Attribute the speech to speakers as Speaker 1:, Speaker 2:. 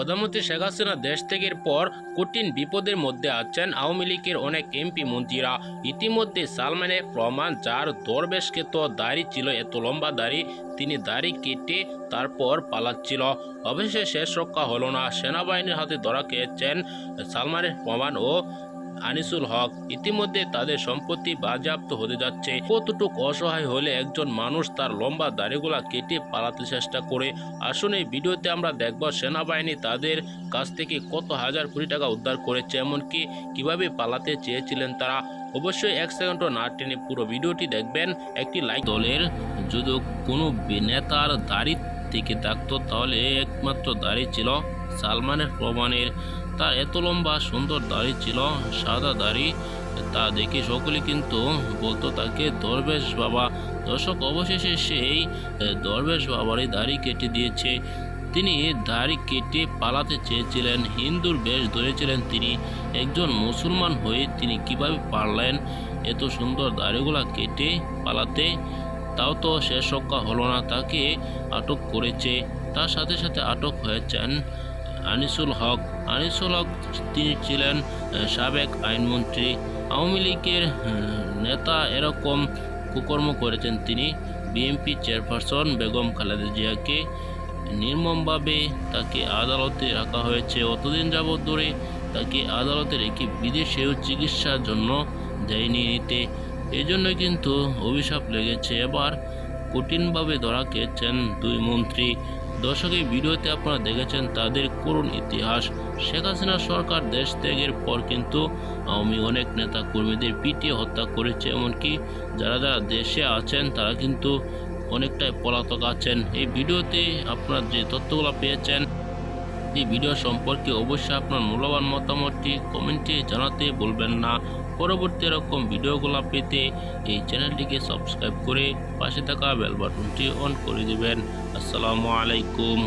Speaker 1: প্রধানমন্ত্রী শেখ হাসিনা দেশ থেকের পর কঠিন বিপদের মধ্যে আছেন আওয়ামী লীগের অনেক এমপি মন্ত্রীরা। ইতিমধ্যে সালমানের প্রমাণ, যার দরবেশকে তো দাড়ি ছিল, এত লম্বা দাড়ি তিনি দাড়ি কেটে তারপর পালাচ্ছিল। অবশেষে শেষ রক্ষা হলো না। সেনাবাহিনীর হাতে ধরা খেয়েছেন সালমানের প্রমাণ ও আনিসুল হক ইতিমধ্যে তাদের সম্পত্তি বাজেয়াপ্ত হতে যাচ্ছে। কতটুক অসহায় হলে একজন মানুষ তার লম্বা দাড়িগুলা কেটে পালাতে চেষ্টা করে? আসুন এই ভিডিওতে আমরা দেখব সেনাবাহিনী তাদের কাছ থেকে কত হাজার কোটি টাকা উদ্ধার করেছে, এমনকি কীভাবে পালাতে চেয়েছিলেন তারা। অবশ্যই এক সেকেন্ডও না টেনে পুরো ভিডিওটি দেখবেন। একটি লাইক দলের যদি কোনো নেতার দাড়ি থেকে থাকতো, তাহলে একমাত্র দাড়ি ছিল সালমানের প্রমাণের। তার এত লম্বা, সুন্দর দাড়ি ছিল, সাদা দাড়ি, তা দেখে সকলে কিন্তু বলতো, তাকে দরবেশ বাবা। দর্শক, অবশেষে সেই দরবেশ বাবারই দাড়ি কেটে দিয়েছে। তিনি দাড়ি কেটে পালাতে চেয়েছিলেন, হিন্দুর বেশ ধরেছিলেন তিনি। একজন মুসলমান হয়ে তিনি কীভাবে পারলেন এত সুন্দর দাড়িগুলা কেটে পালাতে? তাও তো শেষ রক্ষা হলো না, তাকে আটক করেছে। তার সাথে সাথে আটক হয়েছেন আনিসুল হক। আনিসুল হক তিনি ছিলেন সাবেক আইনমন্ত্রী। আওয়ামী লীগের নেতা এরকম কুকর্ম করেছেন তিনি। বিএনপি চেয়ারপারসন বেগম খালেদা জিয়াকে। নির্মমভাবে তাকে আদালতে রাখা হয়েছে। অতদিন যাবৎ ধরে তাকে আদালতে রেখে বিদেশেও চিকিৎসার জন্য দেয়নি নিতে এই জন্য কিন্তু অভিশাপ লেগেছে। এবার কঠিনভাবে ধরা খেয়েছেন দুই মন্ত্রী। দর্শক ভিডিওতে আপনারা দেখেছেন তাদের করুণ ইতিহাস। শেখ হাসিনা সরকার দেশ ত্যাগের পর কিন্তু আওয়ামী অনেক নেতা কর্মীদের পিটিয়ে হত্যা করেছে। এমনকি যারা যারা দেশে আছেন, তারা কিন্তু অনেকটাই পলাতক আছেন। এই ভিডিওতে আপনারা যে তথ্যগুলো পেয়েছেন, এই ভিডিও সম্পর্কে অবশ্যই আপনার মূল্যবান মতামতটি কমেন্টে জানাতে বলবেন না। পরবর্তী এরকম ভিডিওগুলো পেতে এই চ্যানেলটিকে সাবস্ক্রাইব করে পাশে থাকা বেল বাটনটি অন করে দেবেন। আসসালামু আলাইকুম।